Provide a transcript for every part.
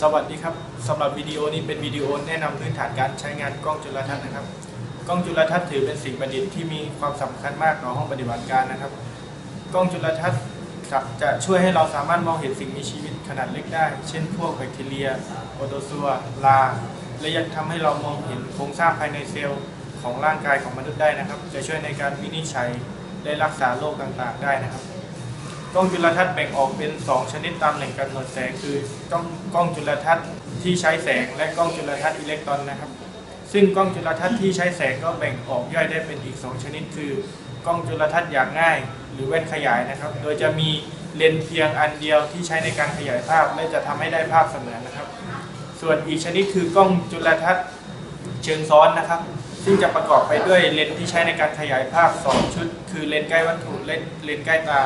สวัสดีครับสำหรับวิดีโอนี้เป็นวิดีโอแนะนำพื้นฐานการใช้งานกล้องจุลทรรศน์นะครับ กล้องจุลทรรศน์ถือเป็นสิ่งประดิษฐ์ที่มีความสำคัญมากต่อห้องปฏิบัติการนะครับ กล้องจุลทรรศน์จะช่วยให้เราสามารถมองเห็นสิ่งมีชีวิตขนาดเล็กได้ เช่น พวกแบคทีเรียโปโตซัวลา และยังทำให้เรามองเห็นโครงสร้างภายในเซลล์ของร่างกายของมนุษย์ได้นะครับ จะช่วยในการวินิจฉัยและรักษาโรคต่างๆ ได้นะครับ กล้องจุลทรรศน์แบ่งออกเป็น 2 ชนิดตามแหล่งกำเนิดแสงคือกล้องกล้องจุลทรรศน์ที่ใช้แสงและกล้องจุลทรรศน์อิเล็กตรอนนะครับ ซึ่งกล้องจุลทรรศน์ที่ใช้แสงก็แบ่งออกย่อยได้เป็นอีก 2 ชนิด คือกล้องจุลทรรศน์อย่างง่าย หรือแว่นขยายนะครับ โดยจะมีเลนส์เพียงอันเดียวที่ใช้ในการขยายภาพและจะทำให้ได้ภาพเสมือนนะครับ ส่วนอีกชนิดคือกล้องจุลทรรศน์เชิงซ้อนนะครับ ซึ่งจะประกอบไปด้วยเลนส์ที่ใช้ในการขยายภาพ 2 ชุด คือเลนส์ใกล้วัตถุและเลนส์ใกล้ตา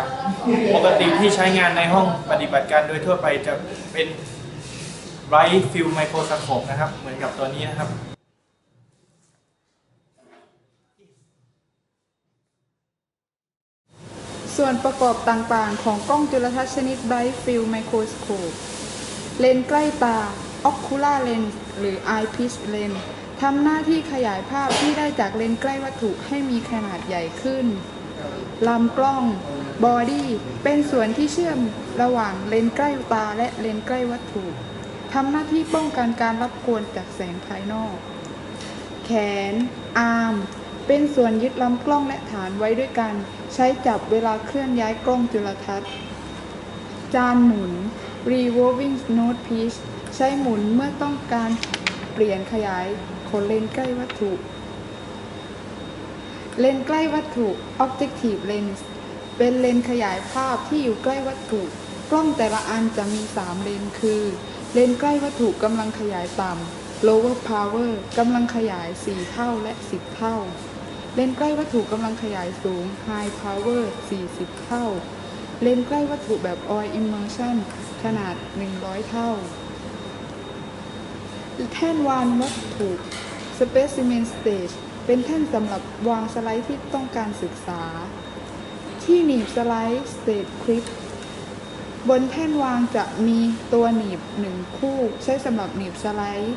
ปกติที่ใช้งานในห้องปฏิบัติการโดยทั่วไปจะเป็น bright field microscope นะครับ เหมือนกับตัวนี้นะครับส่วนประกอบต่างๆ ของกล้องจุลทรรศน์ชนิด Bright Field Microscope เลนส์ใกล้ตา Ocular Lens หรือ Eyepiece Lens ทำหน้าที่ขยายภาพที่ได้จากเลนส์ใกล้วัตถุให้มีขนาดใหญ่ขึ้นลำกล้อง Body เป็นส่วนที่เชื่อมระหว่างเลนส์ใกล้ตาและเลนส์ใกล้วัตถุทำหน้าที่ป้องกันการรับกวนจากแสงภายนอก แขน อาร์ม เป็นส่วนยึดลำกล้องและฐานไว้ด้วยกัน ใช้จับเวลาเคลื่อนย้ายกล้องจุลทรรศน์ จานหมุน revolving nose piece ใช้หมุนเมื่อต้องการ ปลี่ยนขยายของเลนใกล้วัตถุ เลนใกล้วัตถุ objective lens เป็นเลนขยายภาพที่อยู่ใกล้วัตถุ กล้องแต่ละอันจะมี 3 เลนคือ เลนใกล้วัตถุกำลังขยายต่ำ lower power กำลังขยาย 4 เท่าและ 10 เท่า เลนใกล้วัตถุกำลังขยายสูง high power 40 เท่า เลนใกล้วัตถุแบบ oil immersion ขนาด 100 เท่า แท่นวางวัตถุ specimen stage เป็นแท่นสำหรับวางสไลด์ที่ต้องการศึกษา ที่หนีบสไลด์ stage clip บนแท่นวางจะมีตัวหนีบหนึ่งคู่ ใช้สำหรับหนีบสไลด์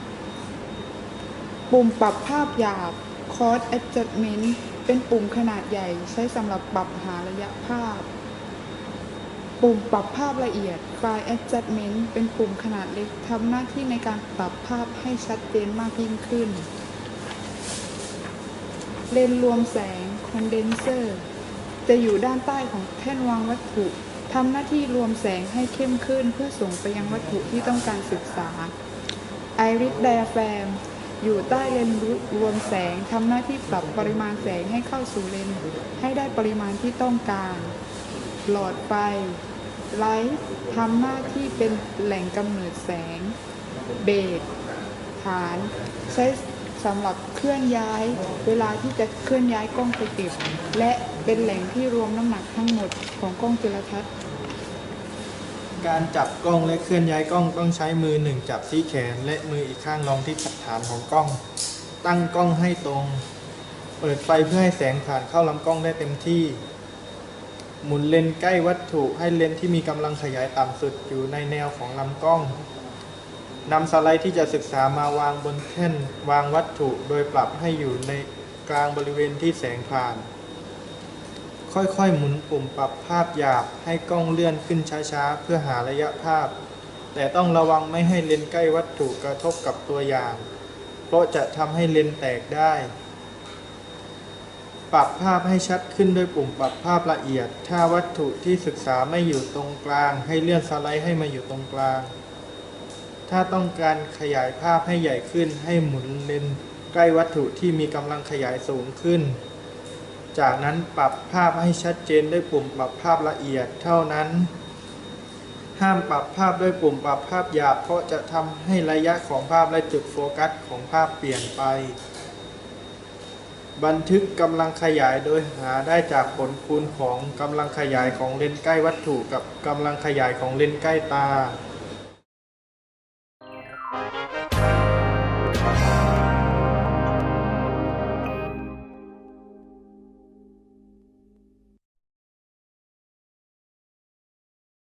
ปุ่มปรับภาพหยาบ Coarse Adjustment เป็นปุ่มขนาดใหญ่ ใช้สำหรับปรับหาระยะภาพ ปุ่มปรับภาพละเอียด File Adjustment เป็นปุ่มขนาดเล็กทำหน้าที่ในการปรับภาพให้ชัดเจนมากยิ่งขึ้น เลนรวมแสง Condenser จะอยู่ด้านใต้ของแท่นวางวัตถุทำหน้าที่รวมแสงให้เข้มขึ้นเพื่อส่งไปยังวัตถุที่ต้องการศึกษา Iris Diaphragm อยู่ใต้เลนรวมแสงทำหน้าที่ปรับปริมาณแสงให้เข้าสู่เลนให้ได้ปริมาณที่ต้องการ หลอดไฟ ไลท์ทำหน้าที่เป็นแหล่งกำเนิดแสง เบสฐาน ใช้สำหรับเคลื่อนย้าย เวลาที่จะเคลื่อนย้ายกล้องไปเก็บและเป็นแหล่งที่รวมน้ำหนักทั้งหมดของกล้องจุลทรรศน์ การจับกล้องและเคลื่อนย้ายกล้องต้องใช้มือหนึ่งจับที่แขน และมืออีกข้างรองที่ฐานของกล้อง ตั้งกล้องให้ตรง เปิดไฟเพื่อให้แสงผ่านเข้าลำกล้องได้เต็มที่ หมุนเลนส์ใกล้วัตถุให้เลนส์ที่มีกำลังขยายต่ำสุดอยู่ในแนวของลำกล้องนำสไลด์ที่จะศึกษามาวางบนแท่นวางวัตถุโดยปรับให้อยู่ในกลางบริเวณที่แสงผ่าน ค่อยๆหมุนปุ่มปรับภาพหยาบให้กล้องเลื่อนขึ้นช้าๆ เพื่อหาระยะภาพ แต่ต้องระวังไม่ให้เลนส์ใกล้วัตถุกระทบกับตัวอย่าง เพราะจะทำให้เลนส์แตกได้ ปรับภาพให้ชัดขึ้นด้วยปุ่มปรับภาพละเอียด ถ้าวัตถุที่ศึกษาไม่อยู่ตรงกลาง ให้เลื่อนสไลด์ให้มาอยู่ตรงกลาง ถ้าต้องการขยายภาพให้ใหญ่ขึ้น ให้หมุนเลนใกล้วัตถุที่มีกำลังขยายสูงขึ้น จากนั้นปรับภาพให้ชัดเจนด้วยปุ่มปรับภาพละเอียดเท่านั้น ห้ามปรับภาพด้วยปุ่มปรับภาพหยาบเพราะจะทำให้ระยะของภาพและจุดโฟกัสของภาพเปลี่ยนไป บันทึกกำลังขยายโดยหาได้จากผลคูณของกำลังขยายของเลนส์ใกล้วัตถุกับกำลังขยายของเลนส์ใกล้ตา